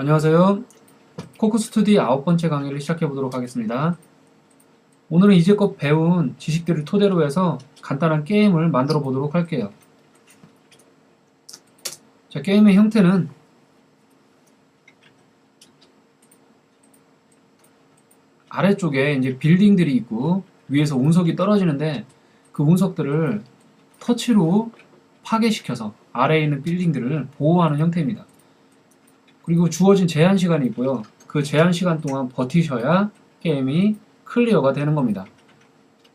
안녕하세요. 코크 스튜디 아홉 번째 강의를 시작해 보도록 하겠습니다. 오늘은 이제껏 배운 지식들을 토대로 해서 간단한 게임을 만들어 보도록 할게요. 자, 게임의 형태는 아래쪽에 이제 빌딩들이 있고 위에서 운석이 떨어지는데 그 운석들을 터치로 파괴시켜서 아래에 있는 빌딩들을 보호하는 형태입니다. 그리고 주어진 제한 시간이 있고요. 그 제한 시간 동안 버티셔야 게임이 클리어가 되는 겁니다.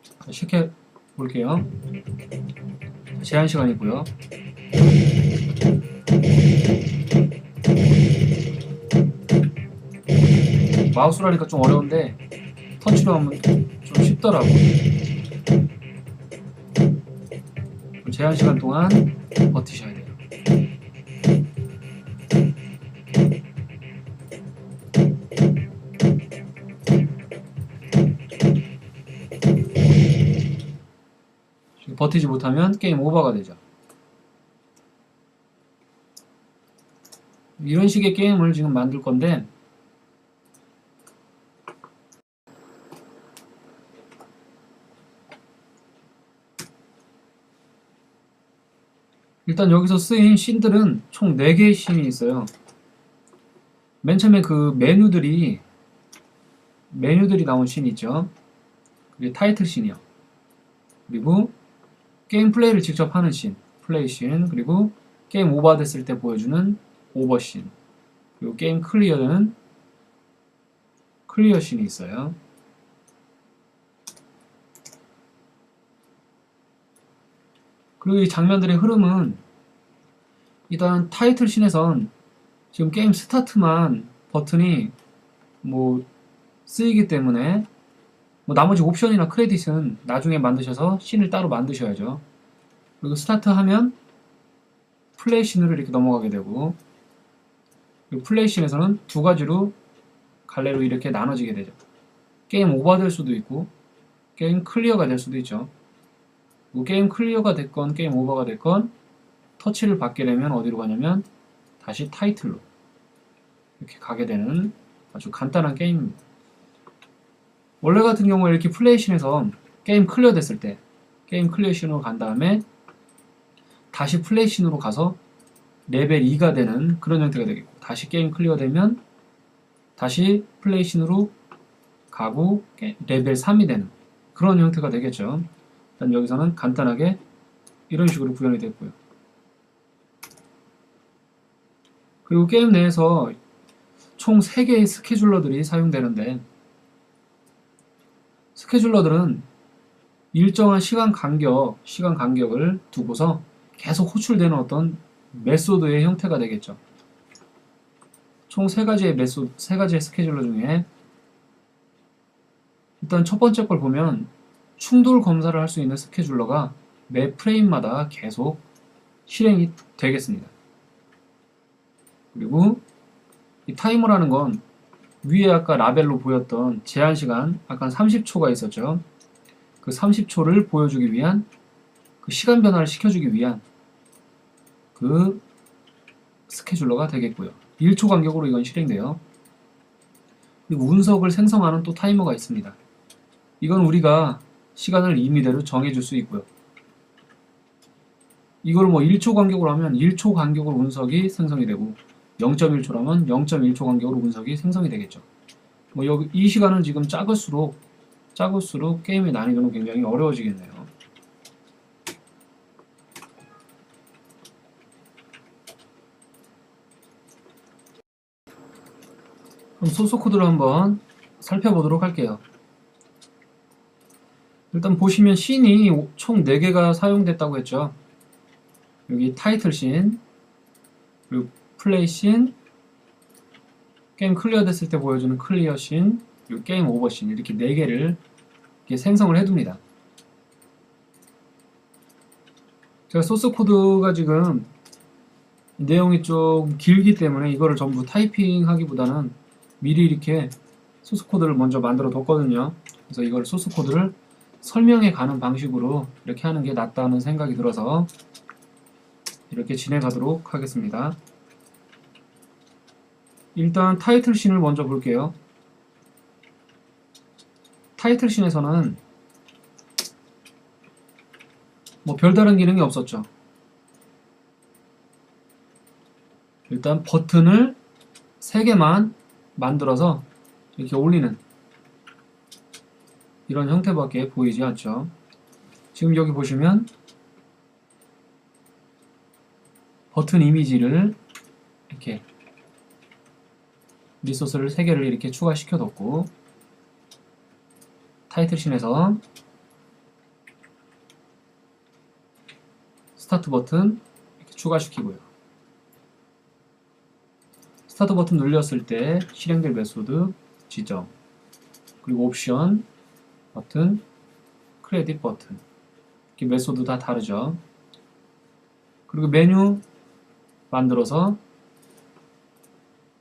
자, 시작해 볼게요. 제한 시간이 있고요. 마우스로 하니까 좀 어려운데 터치로 하면 좀 쉽더라고. 제한 시간 동안 버티셔야 돼요. 버티지 못하면 게임 오버가 되죠. 이런 식의 게임을 지금 만들 건데 일단 여기서 쓰인 씬들은 총 4개의 씬이 있어요. 맨 처음에 그 메뉴들이 메뉴들이 나온 씬이 있죠. 그게 타이틀 씬이요. 그리고 게임 플레이를 직접 하는 씬, 플레이 씬, 그리고 게임 오버 됐을 때 보여주는 오버 씬, 그리고 게임 클리어는 클리어 씬이 있어요. 그리고 이 장면들의 흐름은 일단 타이틀 씬에선 지금 게임 스타트만 버튼이 뭐 쓰이기 때문에 뭐 나머지 옵션이나 크레딧은 나중에 만드셔서 씬을 따로 만드셔야죠. 그리고 스타트 하면 플레이 씬으로 이렇게 넘어가게 되고 플레이 씬에서는 두 가지로 갈래로 이렇게 나눠지게 되죠. 게임 오버 될 수도 있고 게임 클리어가 될 수도 있죠. 뭐 게임 클리어가 됐건 게임 오버가 됐건 터치를 받게 되면 어디로 가냐면 다시 타이틀로 이렇게 가게 되는 아주 간단한 게임입니다. 원래 같은 경우에 이렇게 플레이신에서 게임 클리어 됐을 때 게임 클리어신으로 간 다음에 다시 플레이신으로 가서 레벨 2가 되는 그런 형태가 되겠고 다시 게임 클리어 되면 다시 플레이신으로 가고 레벨 3이 되는 그런 형태가 되겠죠. 일단 여기서는 간단하게 이런 식으로 구현이 됐고요. 그리고 게임 내에서 총 3개의 스케줄러들이 사용되는데 스케줄러들은 일정한 시간 간격, 시간 간격을 두고서 계속 호출되는 어떤 메소드의 형태가 되겠죠. 총 세 가지의 메소드, 세 가지의 스케줄러 중에 일단 첫 번째 걸 보면 충돌 검사를 할 수 있는 스케줄러가 매 프레임마다 계속 실행이 되겠습니다. 그리고 이 타이머라는 건 위에 아까 라벨로 보였던 제한 시간 아까 30초가 있었죠. 그 30초를 보여주기 위한 그 시간 변화를 시켜주기 위한 그 스케줄러가 되겠고요. 1초 간격으로 이건 실행돼요. 그리고 운석을 생성하는 또 타이머가 있습니다. 이건 우리가 시간을 임의대로 정해줄 수 있고요. 이걸 뭐 1초 간격으로 하면 1초 간격으로 운석이 생성이 되고 0.1초라면 0.1초 간격으로 운석이 생성이 되겠죠. 뭐 여기 이 시간은 지금 작을수록 작을수록 게임의 난이도는 굉장히 어려워지겠네요. 그럼 소스 코드를 한번 살펴보도록 할게요. 일단 보시면 씬이 총 4개가 사용됐다고 했죠. 여기 타이틀 씬, 그리고 플레이 씬, 게임 클리어 됐을 때 보여주는 클리어 씬, 그리고 게임 오버 씬 이렇게 4개를 이렇게 생성을 해둡니다. 제가 소스 코드가 지금 내용이 좀 길기 때문에 이거를 전부 타이핑 하기보다는 미리 이렇게 소스 코드를 먼저 만들어 뒀거든요. 그래서 이걸 소스 코드를 설명해 가는 방식으로 이렇게 하는 게 낫다는 생각이 들어서 이렇게 진행하도록 하겠습니다. 일단 타이틀 씬을 먼저 볼게요. 타이틀 씬에서는 뭐 별다른 기능이 없었죠. 일단 버튼을 3개만 만들어서 이렇게 올리는 이런 형태밖에 보이지 않죠. 지금 여기 보시면 버튼 이미지를 이렇게 리소스를 3개를 이렇게 추가시켜 뒀고 타이틀신에서 스타트 버튼 이렇게 추가시키고요. 스타트 버튼 눌렸을 때 실행될 메소드 지정 그리고 옵션 버튼 크레딧 버튼 이렇게 메소드 다 다르죠. 그리고 메뉴 만들어서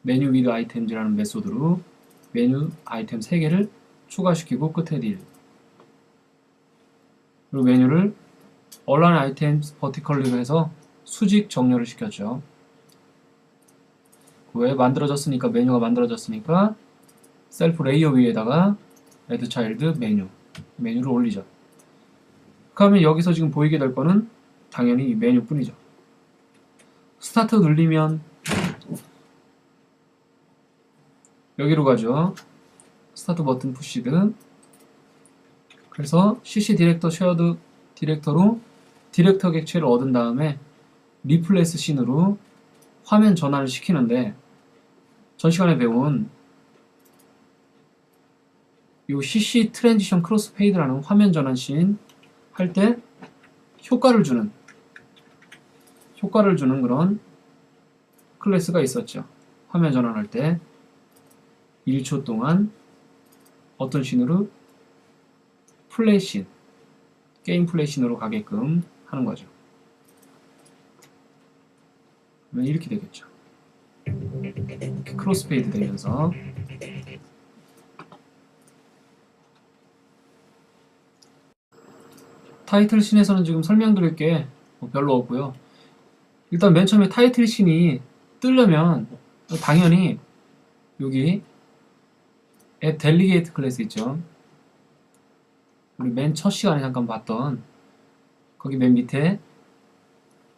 메뉴 위드 아이템즈라는 메소드로 메뉴 아이템 3개를 추가시키고 끝에 딜 그리고 메뉴를 얼라인 아이템 버티컬리로 해서 수직 정렬을 시켰죠. 그 외에 만들어졌으니까 메뉴가 만들어졌으니까 셀프 레이어 위에다가 레드 차일드 메뉴 메뉴를 올리죠. 그러면 여기서 지금 보이게 될 거는 당연히 이 메뉴뿐이죠. 스타트 눌리면 여기로 가죠. 스타트 버튼 푸시드. 그래서 CC 디렉터 쉐어드 디렉터로 디렉터 객체를 얻은 다음에 리플레이스 씬으로 화면 전환을 시키는데 전 시간에 배운 이 CC 트랜지션 크로스 페이드라는 화면 전환 씬 할 때 효과를 주는 효과를 주는 그런 클래스가 있었죠. 화면 전환할 때 1초 동안 어떤 씬으로 플레이 씬, 게임 플레이 씬으로 가게끔 하는 거죠. 이렇게 되겠죠. 크로스페이드 되면서 타이틀 씬에서는 지금 설명드릴 게뭐 별로 없고요. 일단 맨 처음에 타이틀 씬이 뜨려면 당연히 여기 앱 델리게이트 클래스 있죠. 우리 맨 첫 시간에 잠깐 봤던 거기 맨 밑에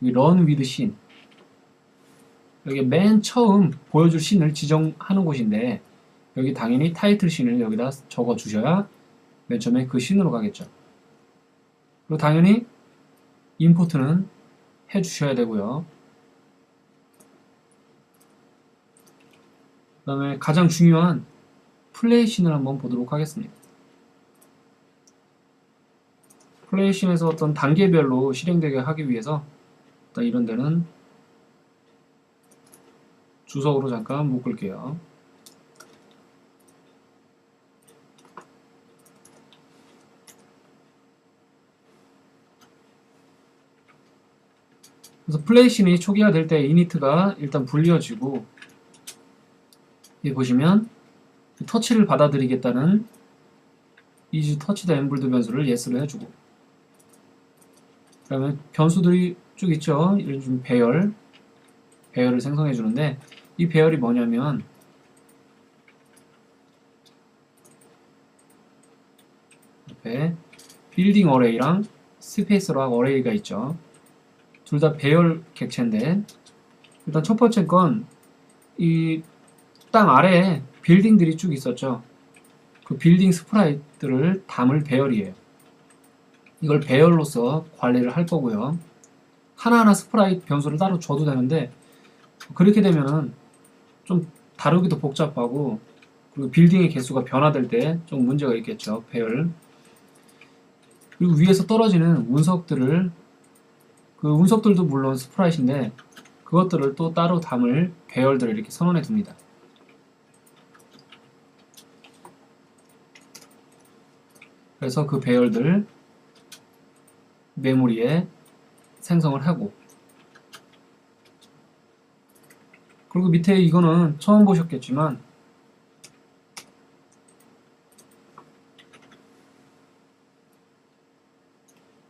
런 위드 씬 여기 맨 처음 보여줄 씬을 지정하는 곳인데 여기 당연히 타이틀 씬을 여기다 적어 주셔야 맨 처음에 그 씬으로 가겠죠. 그리고 당연히 임포트는 해 주셔야 되고요. 그 다음에 가장 중요한 플레이 씬을 한번 보도록 하겠습니다. 플레이 씬에서 어떤 단계별로 실행되게 하기 위해서 일단 이런 데는 주석으로 잠깐 묶을게요. 그래서 플레이신이 초기화 될 때 이니트가 일단 불려지고 여기 보시면 터치를 받아들이겠다는 이즈 터치드 엠블드 변수를 예스를 해주고 그러면 변수들이 쭉 있죠 이런 좀 배열 배열을 생성해 주는데 이 배열이 뭐냐면 옆에 빌딩 어레이랑 스페이스락 어레이가 있죠 둘 다 배열 객체인데 일단 첫 번째 건 이 땅 아래에 빌딩들이 쭉 있었죠. 그 빌딩 스프라이트를 담을 배열이에요. 이걸 배열로서 관리를 할 거고요. 하나하나 스프라이트 변수를 따로 줘도 되는데 그렇게 되면은 좀 다루기도 복잡하고 그리고 빌딩의 개수가 변화될 때 좀 문제가 있겠죠. 배열. 그리고 위에서 떨어지는 운석들을 그 운석들도 물론 스프라이트인데 그것들을 또 따로 담을 배열들을 이렇게 선언해 둡니다. 그래서 그 배열들 메모리에 생성을 하고 그리고 밑에 이거는 처음 보셨겠지만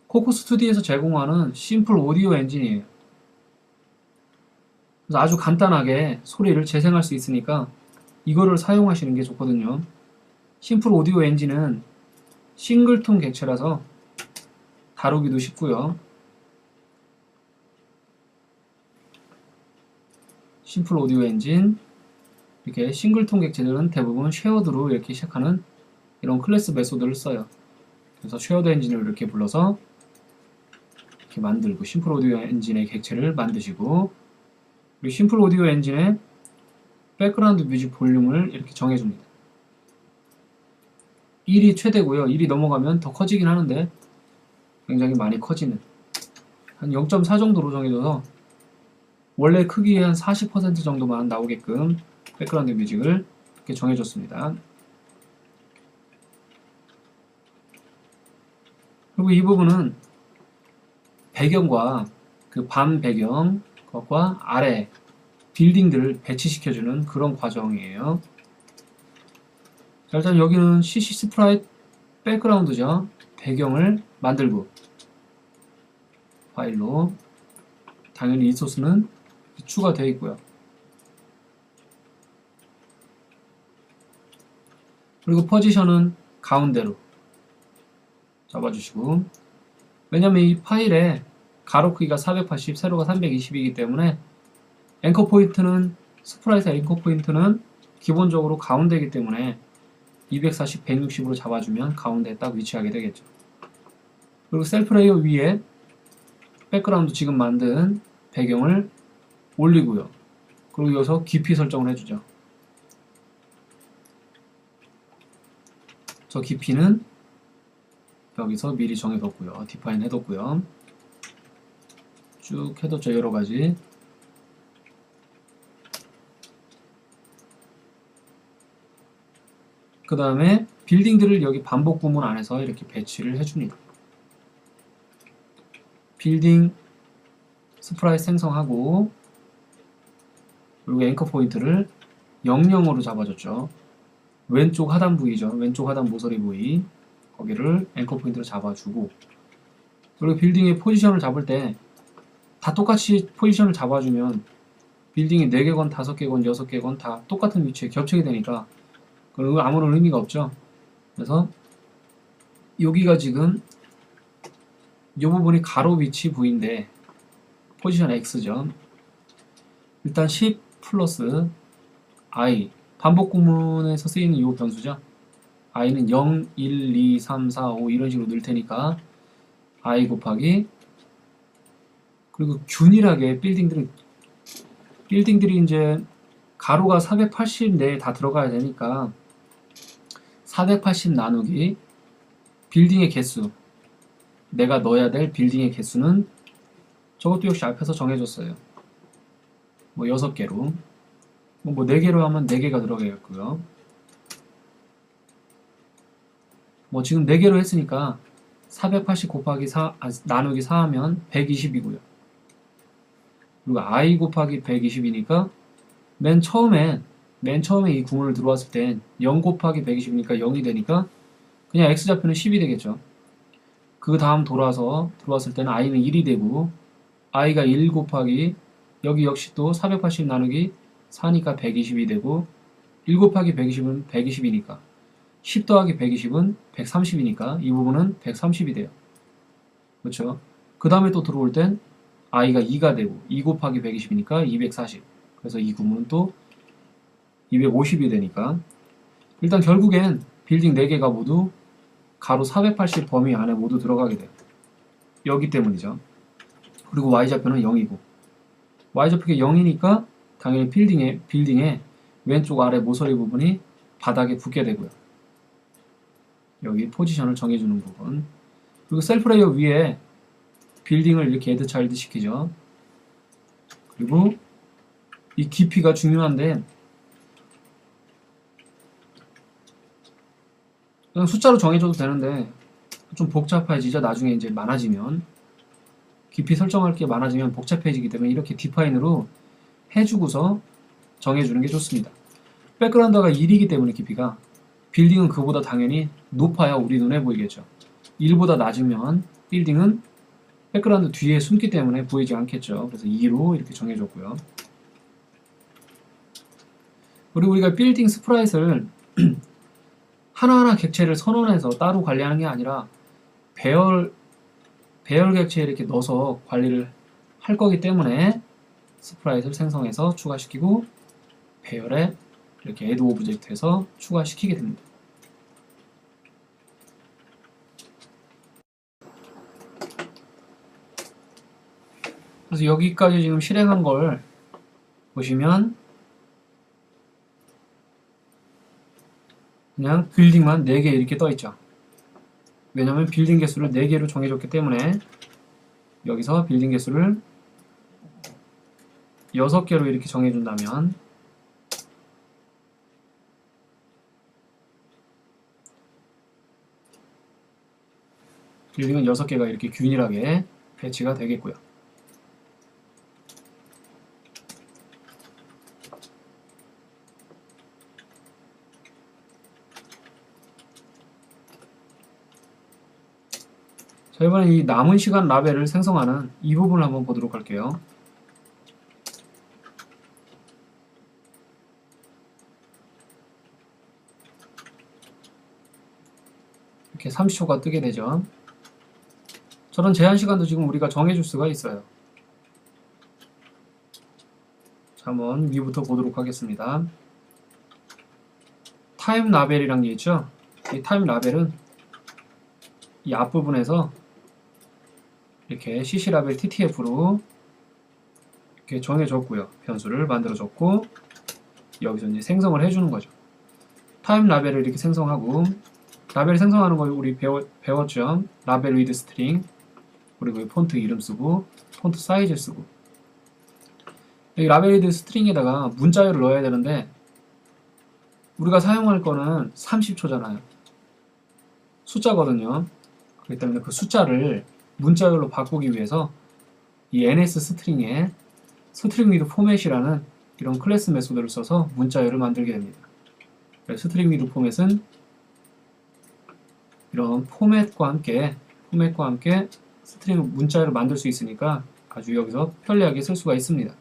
코코 스튜디오에서 제공하는 심플 오디오 엔진이에요. 그래서 아주 간단하게 소리를 재생할 수 있으니까 이거를 사용하시는 게 좋거든요. 심플 오디오 엔진은 싱글톤 객체라서 다루기도 쉽고요. 심플 오디오 엔진 이렇게 싱글 톤 객체들은 대부분 쉐어드로 이렇게 시작하는 이런 클래스 메소드를 써요. 그래서 쉐어드 엔진을 이렇게 불러서 이렇게 만들고 심플 오디오 엔진의 객체를 만드시고 그리고 심플 오디오 엔진의 백그라운드 뮤직 볼륨을 이렇게 정해줍니다. 1이 최대고요. 1이 넘어가면 더 커지긴 하는데 굉장히 많이 커지는 한 0.4 정도로 정해져서 원래 크기의 한 40% 정도만 나오게끔 백그라운드 뮤직을 이렇게 정해줬습니다. 그리고 이 부분은 배경과 그 밤 배경 것과 아래 빌딩들을 배치시켜주는 그런 과정이에요. 자, 일단 여기는 CC 스프라이트 백그라운드죠. 배경을 만들고 파일로 당연히 이 소스는 추가되어 있고요. 그리고 포지션은 가운데로 잡아주시고 왜냐면 이 파일에 가로 크기가 480, 세로가 320이기 때문에 앵커 포인트는 스프라이트 앵커 포인트는 기본적으로 가운데이기 때문에 240, 160으로 잡아주면 가운데에 딱 위치하게 되겠죠. 그리고 셀프 레이어 위에 백그라운드 지금 만든 배경을 올리고요. 그리고 여기서 깊이 설정을 해주죠. 저 깊이는 여기서 미리 정해뒀고요. 디파인 해뒀고요. 쭉 해뒀죠. 여러 가지. 그 다음에 빌딩들을 여기 반복 구문 안에서 이렇게 배치를 해줍니다. 빌딩 스프라이트 생성하고 그리고 앵커 포인트를 00으로 잡아줬죠. 왼쪽 하단 부위죠. 왼쪽 하단 모서리 부위 거기를 앵커 포인트로 잡아주고 그리고 빌딩의 포지션을 잡을 때 다 똑같이 포지션을 잡아주면 빌딩이 4개건 5개건 6개건 다 똑같은 위치에 겹치게 되니까 그건 아무런 의미가 없죠. 그래서 여기가 지금 이 부분이 가로 위치 부위인데 포지션 X죠. 일단 10 플러스 I 반복 구문에서 쓰이는 이 변수죠. i는 0, 1, 2, 3, 4, 5 이런 식으로 넣을 테니까 i 곱하기 그리고 균일하게 빌딩들은 빌딩들이 이제 가로가 480 내에 다 들어가야 되니까 480 나누기 빌딩의 개수 내가 넣어야 될 빌딩의 개수는 저것도 역시 앞에서 정해줬어요. 뭐 6개로 뭐 4개로 하면 4개가 들어가겠고요. 뭐 지금 4개로 했으니까 480 곱하기 4 아, 나누기 4 하면 120이고요. 그리고 i 곱하기 120이니까 맨 처음에 맨 처음에 이 구문을 들어왔을 땐 0 곱하기 120이니까 0이 되니까 그냥 x좌표는 10이 되겠죠. 그 다음 돌아서 들어왔을 때는 i는 1이 되고 i가 1 곱하기 여기 역시 또 480 나누기 4니까 120이 되고 1 곱하기 120은 120이니까 10 더하기 120은 130이니까 이 부분은 130이 돼요. 그렇죠? 그 다음에 또 들어올 땐 i가 2가 되고 2 곱하기 120이니까 240 그래서 이 구문은 또 250이 되니까 일단 결국엔 빌딩 4개가 모두 가로 480 범위 안에 모두 들어가게 돼요. 여기 때문이죠. 그리고 y좌표는 0이고 y좌표가 0이니까 당연히 빌딩의, 빌딩의 왼쪽 아래 모서리 부분이 바닥에 붙게 되고요. 여기 포지션을 정해주는 부분 그리고 셀프 레이어 위에 빌딩을 이렇게 에드 차일드 시키죠. 그리고 이 깊이가 중요한데 그냥 숫자로 정해줘도 되는데 좀 복잡해지죠. 나중에 이제 많아지면 깊이 설정할 게 많아지면 복잡해지기 때문에 이렇게 디파인으로 해주고서 정해주는 게 좋습니다. 백그라운드가 1이기 때문에 깊이가 빌딩은 그보다 당연히 높아야 우리 눈에 보이겠죠. 1보다 낮으면 빌딩은 백그라운드 뒤에 숨기 때문에 보이지 않겠죠. 그래서 2로 이렇게 정해줬고요. 그리고 우리가 빌딩 스프라잇을 하나하나 객체를 선언해서 따로 관리하는 게 아니라 배열 배열 객체에 이렇게 넣어서 관리를 할 거기 때문에 스프라잇을 생성해서 추가시키고 배열에 이렇게 add 오브젝트에서 추가시키게 됩니다. 그래서 여기까지 지금 실행한 걸 보시면 그냥 빌딩만 4개 이렇게 떠 있죠. 왜냐면 빌딩 개수를 4개로 정해줬기 때문에 여기서 빌딩 개수를 6개로 이렇게 정해준다면 빌딩은 6개가 이렇게 균일하게 배치가 되겠고요. 자, 이번에 이 남은 시간 라벨을 생성하는 이 부분을 한번 보도록 할게요. 이렇게 30초가 뜨게 되죠. 저런 제한 시간도 지금 우리가 정해줄 수가 있어요. 자, 한번 위부터 보도록 하겠습니다. 타임 라벨이란 게 있죠. 이 타임 라벨은 이 앞부분에서 이렇게 cc 라벨 ttf로 이렇게 정해줬고요. 변수를 만들어줬고 여기서 이제 생성을 해주는 거죠. 타임 라벨을 이렇게 생성하고 라벨 생성하는 걸 우리 배워, 배웠죠. 라벨 위드 스트링 그리고 폰트 이름 쓰고 폰트 사이즈 쓰고 여기 라벨 위드 스트링에다가 문자열을 넣어야 되는데 우리가 사용할 거는 30초잖아요. 숫자거든요. 그렇기 때문에 그 숫자를 문자열로 바꾸기 위해서 이 ns 스트링에 스트링 위드 포맷이라는 이런 클래스 메소드를 써서 문자열을 만들게 됩니다. 스트링 위드 포맷은 이런 포맷과 함께 포맷과 함께 스트링 문자열을 만들 수 있으니까 아주 여기서 편리하게 쓸 수가 있습니다.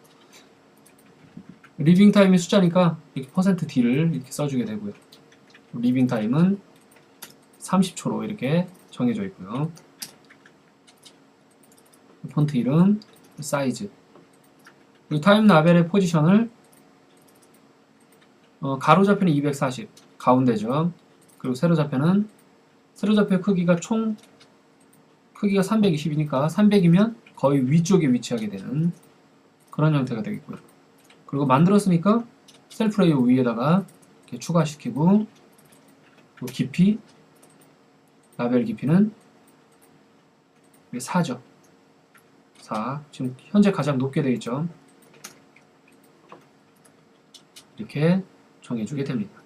리빙 타임이 숫자니까 이렇게 퍼센트 %d를 이렇게 써주게 되고요. 리빙 타임은 30초로 이렇게 정해져 있고요. 폰트 이름, 사이즈. 그리고 타임 라벨의 포지션을 어, 가로 좌표는 240, 가운데죠. 그리고 세로 좌표는 세로 좌표 크기가 총 크기가 320이니까 300이면 거의 위쪽에 위치하게 되는 그런 형태가 되겠고요. 그리고 만들었으니까 셀프 레이어 위에다가 이렇게 추가시키고 깊이 라벨 깊이는 4죠. 4. 지금 현재 가장 높게 되어 있죠. 이렇게 정해주게 됩니다.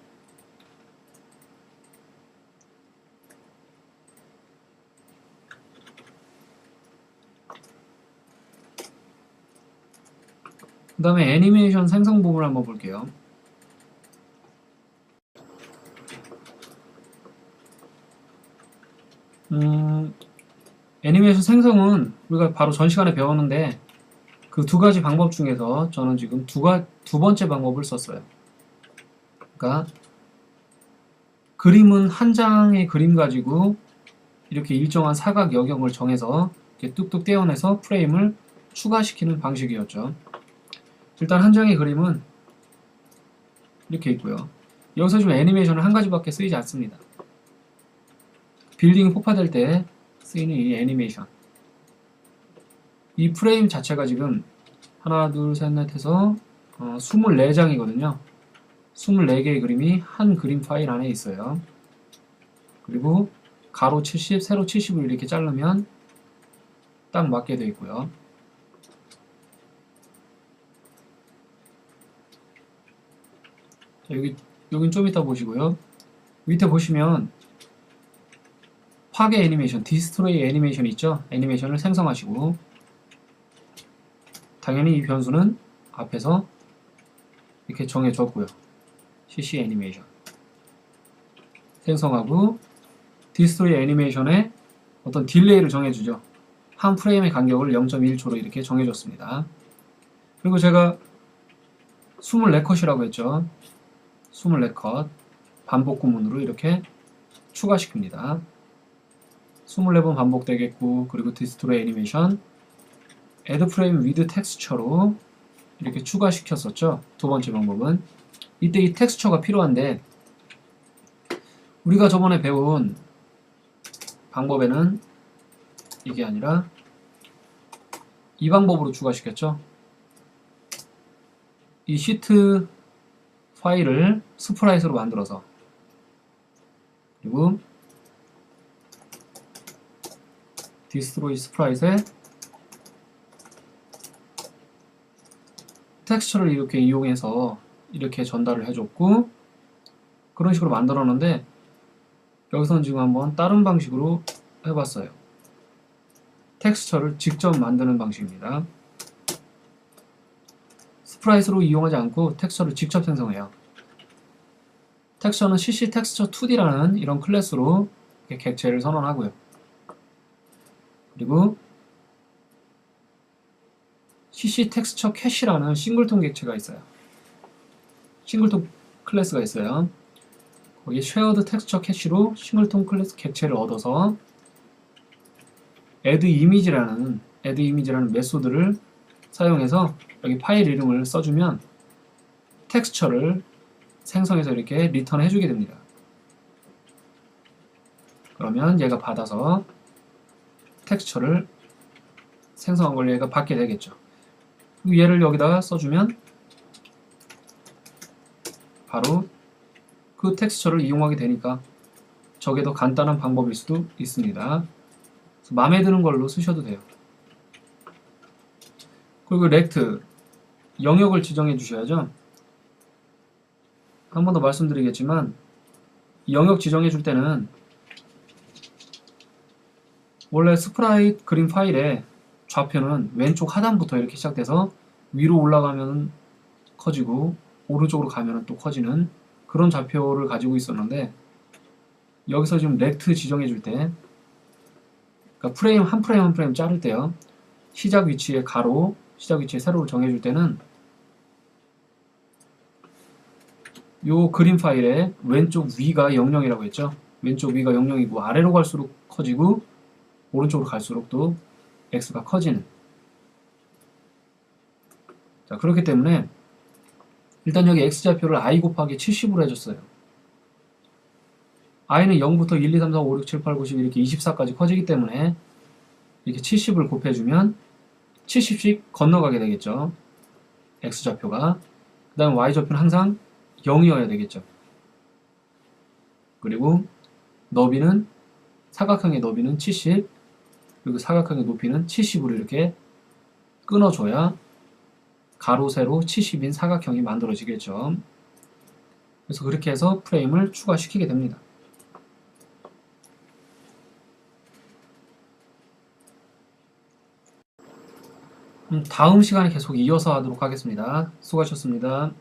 그 다음에 애니메이션 생성 부분을 한번 볼게요. 음, 애니메이션 생성은 우리가 바로 전 시간에 배웠는데 그 두 가지 방법 중에서 저는 지금 두, 가, 두 번째 방법을 썼어요. 그러니까 그림은 한 장의 그림 가지고 이렇게 일정한 사각 여경을 정해서 이렇게 뚝뚝 떼어내서 프레임을 추가시키는 방식이었죠. 일단 한 장의 그림은 이렇게 있고요. 여기서 지금 애니메이션은 한 가지밖에 쓰이지 않습니다. 빌딩이 폭파될 때 쓰이는 이 애니메이션. 이 프레임 자체가 지금 하나, 둘, 셋, 넷 해서 어, 24장이거든요. 24개의 그림이 한 그림 파일 안에 있어요. 그리고 가로 70, 세로 70을 이렇게 자르면 딱 맞게 되어 있고요. 자, 여기, 여긴 좀 이따 보시고요. 밑에 보시면 파괴 애니메이션, 디스트로이 애니메이션 있죠? 애니메이션을 생성하시고 당연히 이 변수는 앞에서 이렇게 정해줬고요. CC 애니메이션 생성하고 디스트로이 애니메이션에 어떤 딜레이를 정해주죠. 한 프레임의 간격을 0.1초로 이렇게 정해줬습니다. 그리고 제가 24컷이라고 했죠. 24컷 반복 구문으로 이렇게 추가시킵니다. 24번 반복되겠고 그리고 디스토리 애니메이션 애드 프레임 위드 텍스처로 이렇게 추가시켰었죠. 두 번째 방법은 이때 이 텍스처가 필요한데 우리가 저번에 배운 방법에는 이게 아니라 이 방법으로 추가시켰죠. 이 시트 파일을 스프라이트로 만들어서 그리고 디스트로이 스프라이트에 텍스처를 이렇게 이용해서 이렇게 전달을 해줬고 그런 식으로 만들었는데 여기서는 지금 한번 다른 방식으로 해봤어요. 텍스처를 직접 만드는 방식입니다. 스프라이트로 이용하지 않고 텍스처를 직접 생성해요. 텍스처는 CC 텍스처 2D라는 이런 클래스로 객체를 선언하고요. 그리고 CC 텍스처 캐시라는 싱글톤 객체가 있어요. 싱글톤 클래스가 있어요. 거기 쉐어드 텍스처 캐시로 싱글톤 클래스 객체를 얻어서 add image라는 add image라는 메소드를 사용해서 여기 파일 이름을 써주면 텍스처를 생성해서 이렇게 리턴 해주게 됩니다. 그러면 얘가 받아서 텍스처를 생성한 걸 얘가 받게 되겠죠. 얘를 여기다가 써주면 바로 그 텍스처를 이용하게 되니까 저게 더 간단한 방법일 수도 있습니다. 마음에 드는 걸로 쓰셔도 돼요. 그리고 렉트 영역을 지정해 주셔야죠. 한 번 더 말씀드리겠지만 영역 지정해 줄 때는 원래 스프라이트 그림 파일의 좌표는 왼쪽 하단부터 이렇게 시작돼서 위로 올라가면 커지고 오른쪽으로 가면 또 커지는 그런 좌표를 가지고 있었는데 여기서 지금 렉트 지정해 줄때 그러니까 프레임 한 프레임 한 프레임 자를 때요. 시작 위치에 가로 시작 위치에 세로를 정해 줄 때는 요 그림 파일의 왼쪽 위가 00이라고 했죠. 왼쪽 위가 00이고 아래로 갈수록 커지고 오른쪽으로 갈수록 또 x가 커지는. 자 그렇기 때문에 일단 여기 x좌표를 i 곱하기 70으로 해줬어요. i는 0부터 1, 2, 3, 4, 5, 6, 7, 8, 9, 10 이렇게 24까지 커지기 때문에 이렇게 70을 곱해주면 70씩 건너가게 되겠죠. x좌표가. 그 다음 y좌표는 항상 0이어야 되겠죠. 그리고 너비는 사각형의 너비는 70 그리고 사각형의 높이는 70으로 이렇게 끊어줘야 가로 세로 70인 사각형이 만들어지겠죠. 그래서 그렇게 해서 프레임을 추가시키게 됩니다. 음, 다음 시간에 계속 이어서 하도록 하겠습니다. 수고하셨습니다.